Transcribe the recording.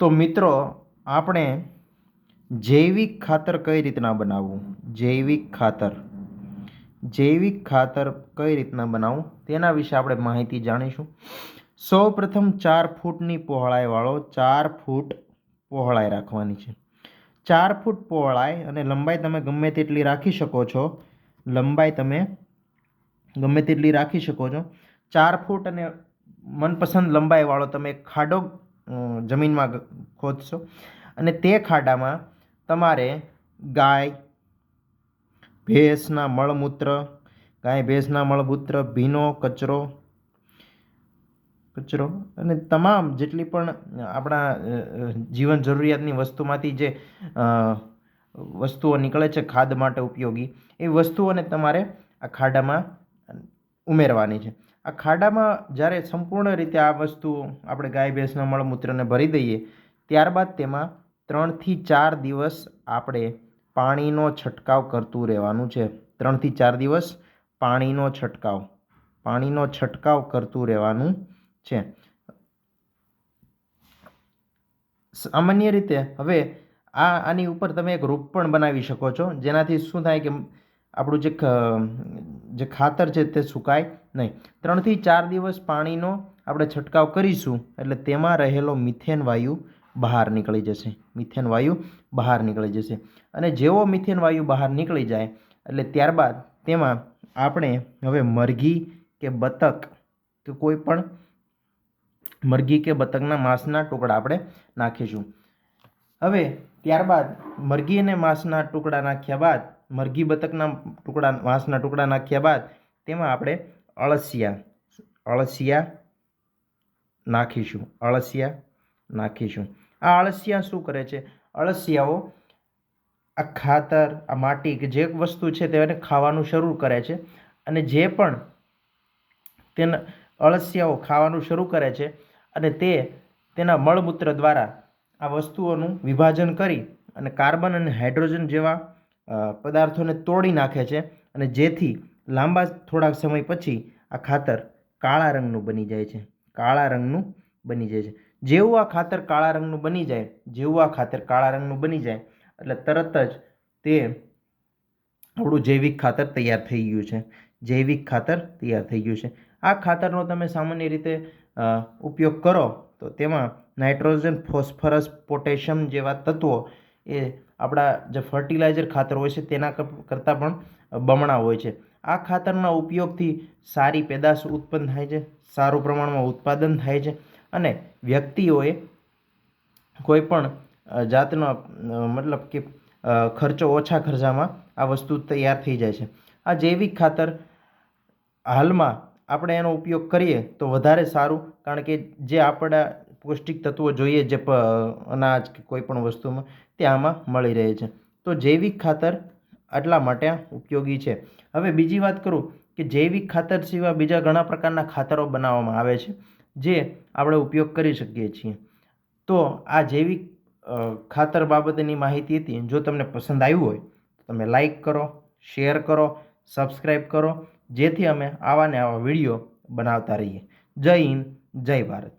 તો મિત્રો, આપણે જૈવિક ખાતર કઈ રીતના બનાવવું? જૈવિક ખાતર. જૈવિક ખાતર કઈ રીતના બનાવવું? તેના વિશે આપણે માહિતી જાણીશું. સૌ પ્રથમ ચાર ફૂટની પહોળાઈવાળો ચાર ફૂટ પહોળાઈ રાખવાની છે. ચાર ફૂટ પહોળાઈ અને લંબાઈ તમે ગમે તેટલી રાખી શકો છો, લંબાઈ તમે ગમે તેટલી રાખી શકો છો, ચાર ફૂટ અને મનપસંદ લંબાઈવાળો તમે ખાડો જમીનમાં ખોદશો. અને તે ખાડામાં તમારે ગાય, ભેંસના મળમૂત્ર, ગાય, ભેંસના મળમૂત્ર, ભીનો, કચરો કચરો અને તમામ જેટલી પણ આપણા જીવન જરૂરિયાતની વસ્તુમાંથી જે વસ્તુઓ નીકળે છે ખાદ માટે ઉપયોગી, એ વસ્તુઓને તમારે આ ખાડામાં ઉમેરવાની છે. આ ખાડામાં જ્યારે સંપૂર્ણ રીતે આ વસ્તુ આપણે ગાય ભેંસના મળમૂત્રને ભરી દઈએ, ત્યારબાદ તેમાં ત્રણથી ચાર દિવસ આપણે પાણીનો છંટકાવ કરતું રહેવાનું છે. ત્રણથી ચાર દિવસ પાણીનો છંટકાવ પાણીનો છંટકાવ કરતું રહેવાનું છે. સામાન્ય રીતે હવે આ, આની ઉપર તમે એક રૂપ પણ બનાવી શકો છો. જેનાથી શું થાય કે આપણું જે જે ખાતર છે તે સુકાય નહીં. ત્રણથી ચાર દિવસ પાણીનો આપણે છંટકાવ કરીશું એટલે તેમાં રહેલો મિથેન વાયુ બહાર નીકળી જશે. મિથેન વાયુ બહાર નીકળી જશે. અને જેવો મિથેન વાયુ બહાર નીકળી જાય એટલે ત્યારબાદ તેમાં આપણે હવે મરઘી કે બતક કે કોઈ પણ મરઘી કે બતકના માંસના ટુકડા આપણે નાખીશું. હવે ત્યારબાદ મરઘી અને માંસના ટુકડા નાખ્યા બાદ મરઘી બતકના ટુકડા માંસના ટુકડા નાખ્યા બાદ તેમાં આપણે અળસિયા અળસિયા નાખીશું અળસિયા નાખીશું. આ અળસિયા શું કરે છે? અળસિયાઓ આ ખાતર, આ માટી કે જે વસ્તુ છે તેને ખાવાનું શરૂ કરે છે અને જે પણ તેના અળસિયાઓ ખાવાનું શરૂ કરે છે અને તે તેના મળમૂત્ર દ્વારા આ વસ્તુઓનું વિભાજન કરી અને કાર્બન અને હાઇડ્રોજન જેવા પદાર્થોને તોડી નાખે છે અને જેથી લાંબા થોડાક સમય પછી આ ખાતર કાળા રંગનું બની જાય છે. કાળા રંગનું બની જાય છે. જેવું આ ખાતર કાળા રંગનું બની જાય, જેવું આ ખાતર કાળા રંગનું બની જાય, એટલે તરત જ તે આપણું જૈવિક ખાતર તૈયાર થઈ ગયું છે. જૈવિક ખાતર તૈયાર થઈ ગયું છે. આ ખાતરનો તમે સામાન્ય રીતે ઉપયોગ કરો તો તેમાં નાઇટ્રોજન, ફોસ્ફરસ, પોટેશિયમ જેવા તત્વો એ આપણા જે ફર્ટિલાઇઝર ખાતર હોય છે, તેના કરતાં પણ બમણા હોય છે. આ ખાતરના ઉપયોગથી સારી પેદાશ ઉત્પન્ન થાય છે, સારું પ્રમાણમાં ઉત્પાદન થાય છે અને વ્યક્તિઓએ કોઈ પણ જાતનો મતલબ કે ખર્ચો ઓછા ખર્ચામાં આ વસ્તુ તૈયાર થઈ જાય છે. આ જૈવિક ખાતર હાલમાં આપણે એનો ઉપયોગ કરીએ તો વધારે સારું, કારણ કે જે આપણા પૌષ્ટિક તત્વો જોઈએ જે અનાજ કે કોઈ પણ વસ્તુમાં તે આમાં મળી રહે છે. તો જૈવિક ખાતર આટલા માટે ઉપયોગી છે. હવે બીજી વાત કરું કે જૈવિક ખાતર સિવાય બીજા ઘણા પ્રકારના ખાતરો બનાવવામાં આવે છે, જે આપણે ઉપયોગ કરી શકીએ છીએ. તો આ જૈવિક ખાતર બાબતની માહિતી હતી. જો તમને પસંદ આવ્યું હોય, તો તમે લાઈક કરો, શેર કરો સબસ્ક્રાઈબ કરો, જેથી અમે આવા ને આવા વીડિયો બનાવતા રહીએ. જય હિન્દ, જય ભારત.